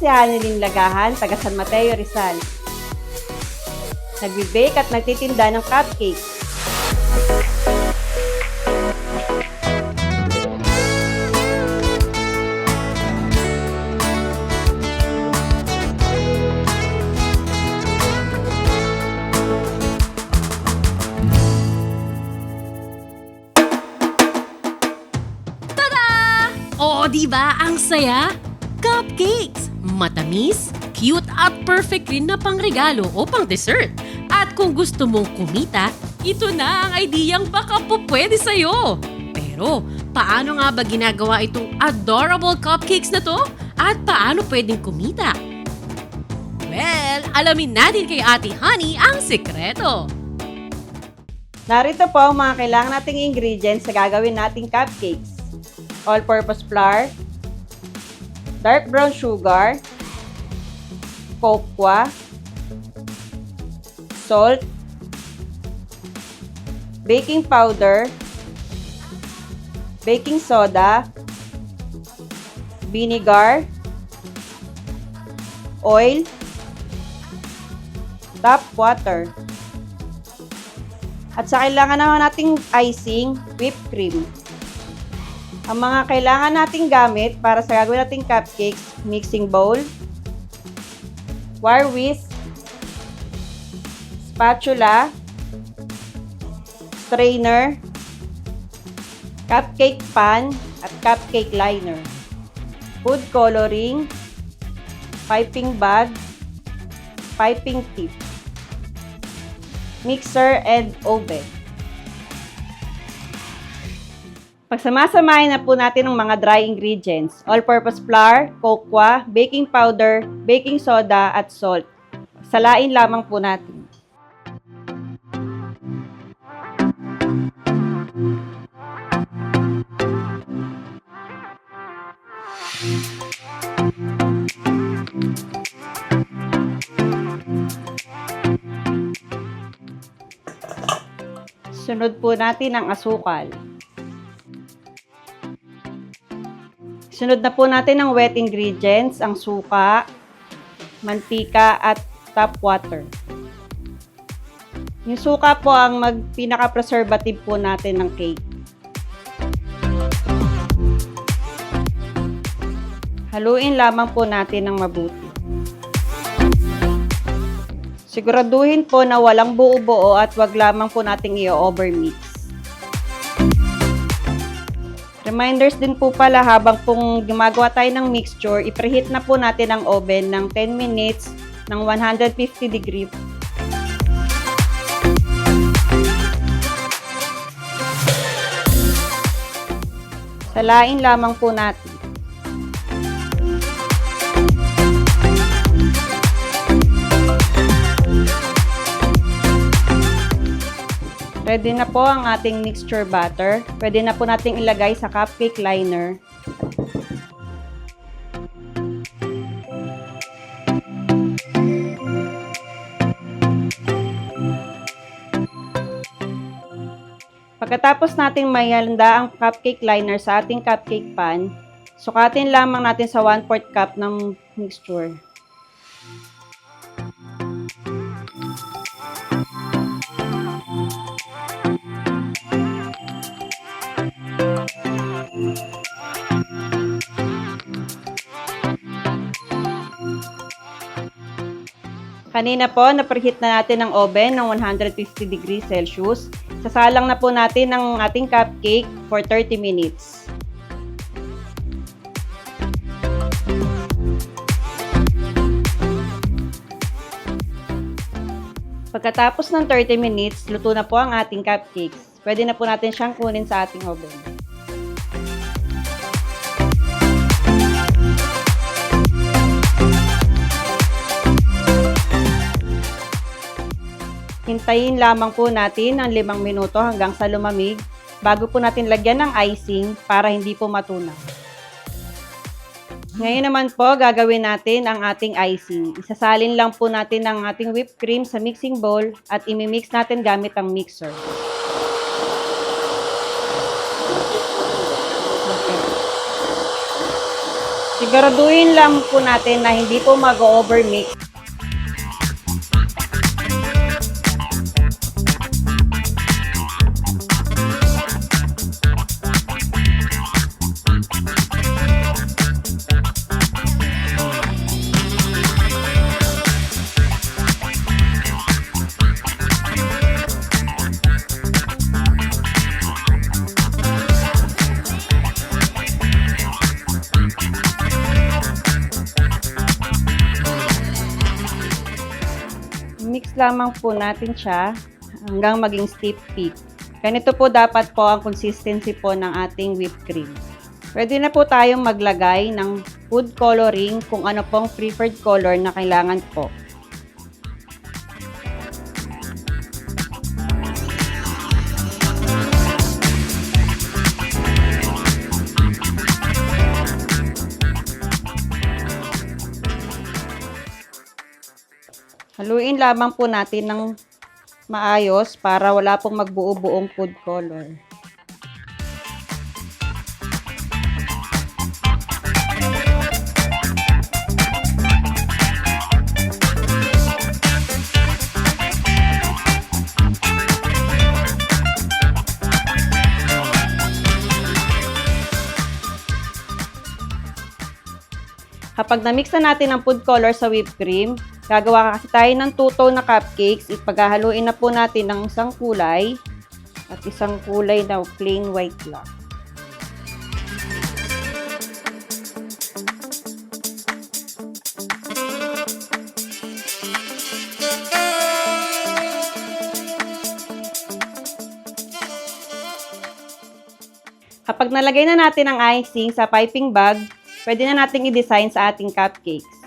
Si Hanilin Lagahan, taga San Mateo, Rizal. Nagbe-bake at nagtitinda ng cupcakes. Oo, di ba? Ang saya! Cupcakes! Matamis, cute at perfect rin na pangregalo o pang dessert. At kung gusto mong kumita, ito na ang ideyang baka po pwede sa'yo. Pero, paano nga ba ginagawa itong adorable cupcakes na to? At paano pwedeng kumita? Well, alamin natin kay Ate Honey ang sekreto. Narito po ang mga kailangan nating ingredients sa gagawin nating cupcakes. All-purpose flour, dark brown sugar, cocoa, salt, baking powder, baking soda, vinegar, oil, tap water. At sa kailangan naman nating icing, whipped cream. Ang mga kailangan nating gamit para sa gagawin nating cupcakes, mixing bowl, wire whisk, spatula, strainer, cupcake pan, at cupcake liner, food coloring, piping bag, piping tip mixer, and oven. Pagsamasamahin na po natin ang mga dry ingredients, all-purpose flour, cocoa, baking powder, baking soda, at salt. Salain lamang po natin. Sunod po natin ang asukal. Sunod na po natin ang wet ingredients, ang suka, mantika, at tap water. Yung suka po ang mag pinaka-preservative po natin ng cake. Haluin lamang po natin ng mabuti. Siguraduhin po na walang buo-buo at wag lamang po nating i-overmix. Reminders din po pala habang pong gumagawa tayo ng mixture, ipreheat na po natin ang oven ng 10 minutes ng 150 degree. Salain lamang po natin. Ready na po ang ating mixture batter. Pwede na po nating ilagay sa cupcake liner. Pagkatapos nating mayalanda ang cupcake liner sa ating cupcake pan, sukatin lamang natin sa 1 4 cup ng mixture. Kanina po, napreheat na natin ang oven ng 150 degrees Celsius. Sasalang na po natin ang ating cupcake for 30 minutes. Pagkatapos ng 30 minutes, luto na po ang ating cupcakes. Pwede na po natin siyang kunin sa ating oven. Hintayin lamang po natin ng limang minuto hanggang sa lumamig bago po natin lagyan ng icing para hindi po matunaw. Ngayon naman po, gagawin natin ang ating icing. Isasalin lang po natin ang ating whipped cream sa mixing bowl at imimix natin gamit ang mixer. Siguraduhin lang po natin na hindi po mag-overmix. Lamang po natin siya hanggang maging stiff peak. Ganito po dapat po ang consistency po ng ating whipped cream. Pwede na po tayong maglagay ng food coloring kung ano pong preferred color na kailangan po. Haluin lamang po natin ng maayos para wala pong magbuo-buong food color. Kapag na-mix na natin ang food color sa whipped cream, gagawa kasi tayo ng two-tone na cupcakes. Ipaghahaluin na po natin ng isang kulay at isang kulay na plain white lang. Kapag nalagay na natin ang icing sa piping bag, pwede na nating i-design sa ating cupcakes.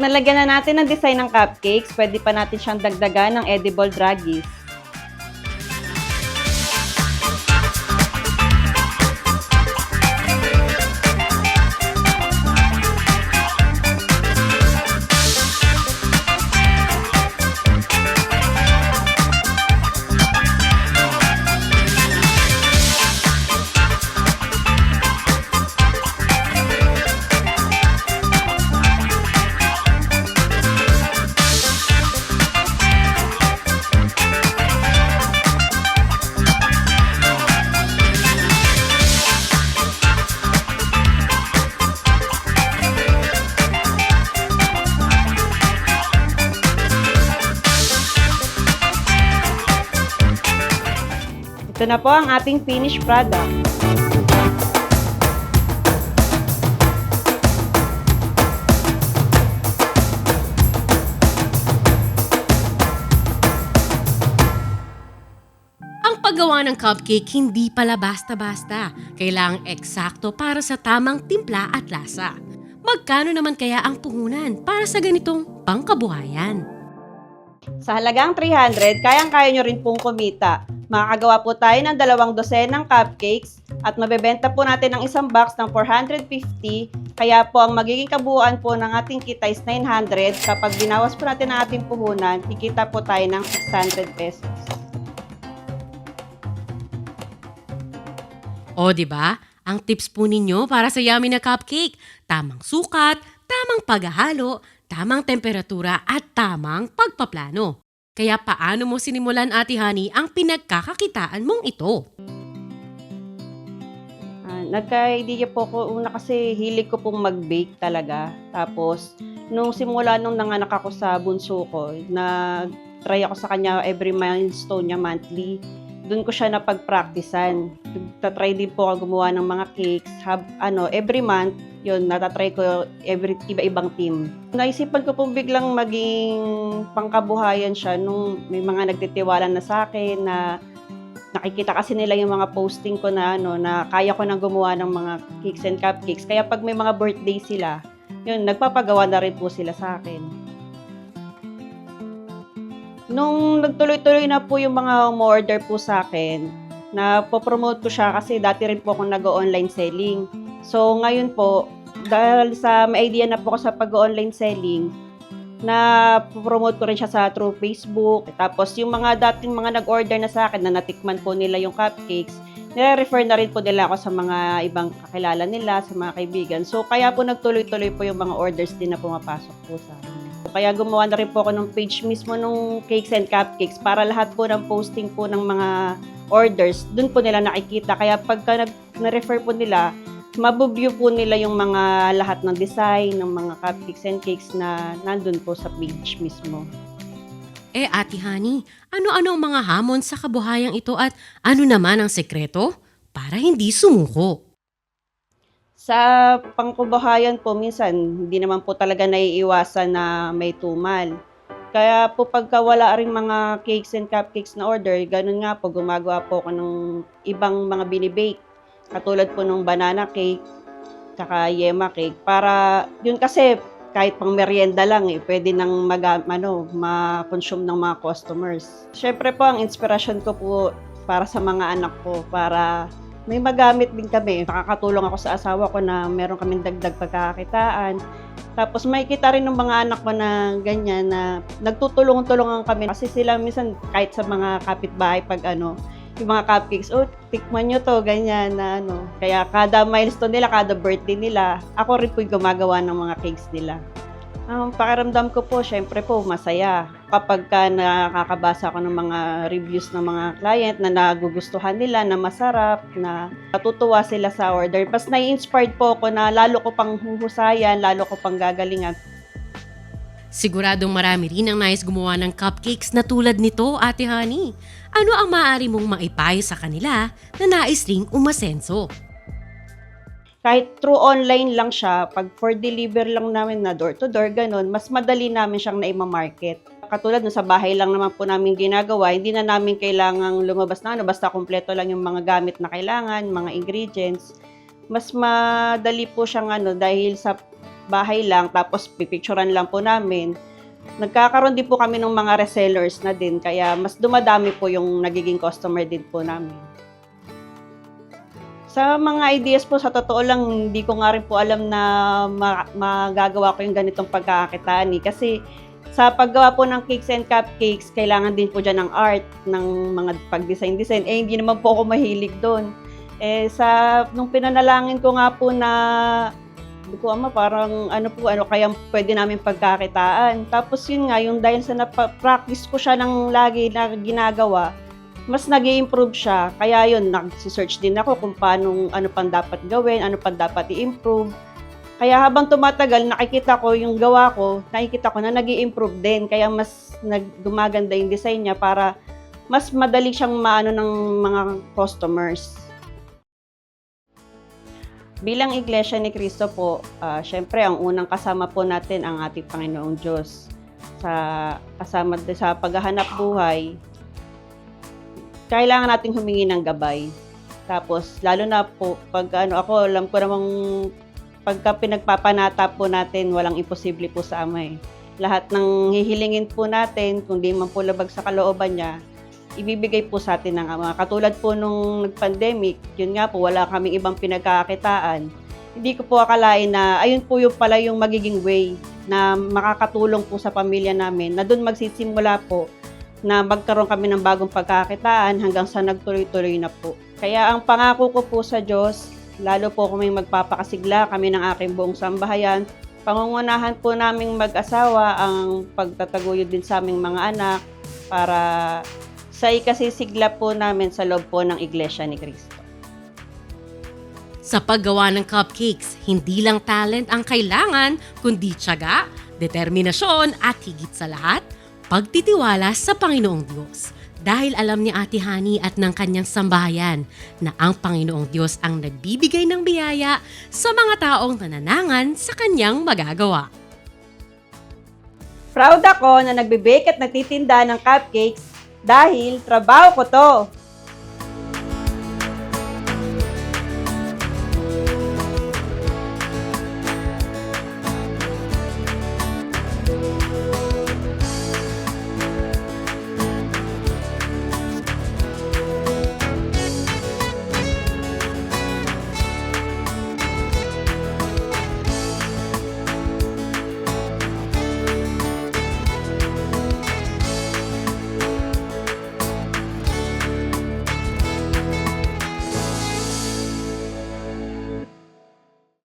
Nalagyan na natin ng design ng cupcakes, pwede pa natin siyang dagdagan ng edible draggies. Ito na po ang ating finished product. Ang paggawa ng cupcake hindi pala basta-basta. Kailangang eksakto para sa tamang timpla at lasa. Magkano naman kaya ang puhunan para sa ganitong pangkabuhayan? Sa halagang 300, kayang-kaya nyo rin pong kumita. Makakagawa po tayo ng dalawang dosenang cupcakes at mabebenta po natin ang isang box ng 450 Kaya po ang magiging kabuuan po ng ating kita is 900. Kapag binawas po natin ang ating puhunan, kikita po tayo ng 600 pesos. O, di ba? Ang tips po ninyo para sa yummy na cupcake, tamang sukat, tamang paghahalo, tamang temperatura at tamang pagpaplano. Kaya paano mo sinimulan, Ate Honey, ang pinagkakakitaan mong ito? Ah, nagka-idea po ko una kasi hilig ko pong mag-bake talaga. Tapos, nung simula nung nanganak ako sa bunso ko, nag-try ako sa kanya every milestone niya monthly. Doon ko siya napag-practicean. Tatry din po ako gumawa ng mga cakes. Hab, ano, every month, yun, natatry ko every iba-ibang team. Naisipan ko pong biglang maging pangkabuhayan siya nung may mga nagtitiwala na sa akin na nakikita kasi nila yung mga posting ko na ano na kaya ko nang gumawa ng mga cakes and cupcakes. Kaya pag may mga birthday sila, yun, nagpapagawa na rin po sila sa akin. Nung nagtuloy-tuloy na po yung mga umorder po sa akin, na po-promote ko siya kasi dati rin po akong nag-online selling. So ngayon po, dahil sa may idea na po ako sa pag-online selling, na promote ko rin siya sa through Facebook. Tapos yung mga dating mga nag-order na sa akin na natikman po nila yung cupcakes, nire-refer na rin po nila ako sa mga ibang kakilala nila, sa mga kaibigan. So kaya po nagtuloy-tuloy po yung mga orders din na pumapasok po sa akin. Kaya gumawa na rin po ako ng page mismo nung cakes and cupcakes para lahat po ng posting po ng mga orders, dun po nila nakikita. Kaya pagka na-refer po nila, mabubview po nila yung mga lahat ng design ng mga cupcakes and cakes na nandun po sa page mismo. Eh, Ate Honey, ano-ano ang mga hamon sa kabuhayang ito at ano naman ang sekreto para hindi sumuko? Sa pangkubahayan po, minsan, hindi naman po talaga naiiwasan na may tumal. Kaya po pagka wala rin mga cakes and cupcakes na order, ganun nga po, gumagawa po ako ng ibang mga binibake. Katulad po ng banana cake, tsaka yema cake. Para, yun kasi, kahit pang merienda lang eh, pwede nang mag, ano, ma-consume ng mga customers. Siyempre po, ang inspirasyon ko po para sa mga anak ko, para may magamit din kami. Nakakatulong ako sa asawa ko na meron kaming dagdag pagkakakitaan. Tapos may kita rin ng mga anak ko na ganyan na nagtutulong-tulungan kami. Kasi sila minsan kahit sa mga kapitbahay pag ano, yung mga cupcakes, oh, tikman nyo to, ganyan na ano. Kaya kada milestone nila, kada birthday nila, ako rin po yung gumagawa ng mga cakes nila. Ang pakiramdam ko po, syempre po, masaya. Kapag ka nakakabasa ako ng mga reviews ng mga client na nagugustuhan nila, na masarap, na natutuwa sila sa order. Mas nai-inspired po ako na lalo ko pang huhusayan, lalo ko pang gagalingan. Siguradong marami rin ang nais gumawa ng cupcakes na tulad nito, Ate Honey. Ano ang maaari mong maipayo sa kanila na nais ring umasenso? Kahit through online lang siya, pag for deliver lang namin na door-to-door, ganun, mas madali namin siyang naima-market. Katulad na sa bahay lang naman po namin ginagawa, hindi na namin kailangang lumabas na ano, basta kompleto lang yung mga gamit na kailangan, mga ingredients. Mas madali po siyang ano, dahil sa bahay lang, tapos pipicturan lang po namin. Nagkakaroon din po kami ng mga resellers na din, kaya mas dumadami po yung nagiging customer din po namin. Sa mga ideas po, sa totoo lang, hindi ko nga rin po alam na ma- magagawa ko yung ganitong pagkakakitaan eh. Kasi sa paggawa po ng cakes and cupcakes, kailangan din po dyan ng art, ng mga pag-design-design. Eh, hindi naman po ako mahilig doon. Eh, sa, nung pinanalangin ko nga po na, hindi ko ama, parang ano po, ano kaya pwede namin pagkakitaan. Tapos yun nga, yung dahil sa napa-practice ko siya ng lagi na ginagawa, mas nag improve siya. Kaya yun, nag-search din ako kung paano, ano pang dapat gawin, ano pang dapat i-improve. Kaya habang tumatagal, nakikita ko yung gawa ko, nakikita ko na nag improve din. Kaya mas nag gumaganda yung design niya para mas madali siyang maano ng mga customers. Bilang Iglesia ni Cristo po, ah, syempre ang unang kasama po natin ang ating Panginoong Diyos. Sa kasama sa paghahanap buhay, kailangan nating humingi ng gabay. Tapos, lalo na po, pag ano, ako, alam ko namang pagka pinagpapanata po natin, walang imposible po sa Ama eh. Lahat ng hihilingin po natin, kung di man po labag sa kalooban niya, ibibigay po sa atin ng Ama. Katulad po nung nag-pandemic, yun nga po, wala kaming ibang pinagkakakitaan. hindi ko po akalain na ayun po yung pala yung magiging way na makakatulong po sa pamilya namin na doon magsisimula po na magkaroon kami ng bagong pagkakitaan hanggang sa nagtuloy-tuloy na po. Kaya ang pangako ko po sa Diyos, lalo po may magpapakasigla kami ng aking buong sambahayan, pangungunahan po naming mag-asawa ang pagtataguyod din sa aming mga anak para sa ikasisigla po namin sa loob po ng Iglesia ni Cristo. Sa paggawa ng cupcakes, hindi lang talent ang kailangan, kundi tiyaga, determinasyon at higit sa lahat, pagtitiwala sa Panginoong Diyos. Dahil alam ni Ate Hani at ng kanyang sambahayan na ang Panginoong Diyos ang nagbibigay ng biyaya sa mga taong nananangan sa kanyang magagawa. Proud ako na nagbe-bake at nagtitinda ng cupcakes dahil trabaho ko to.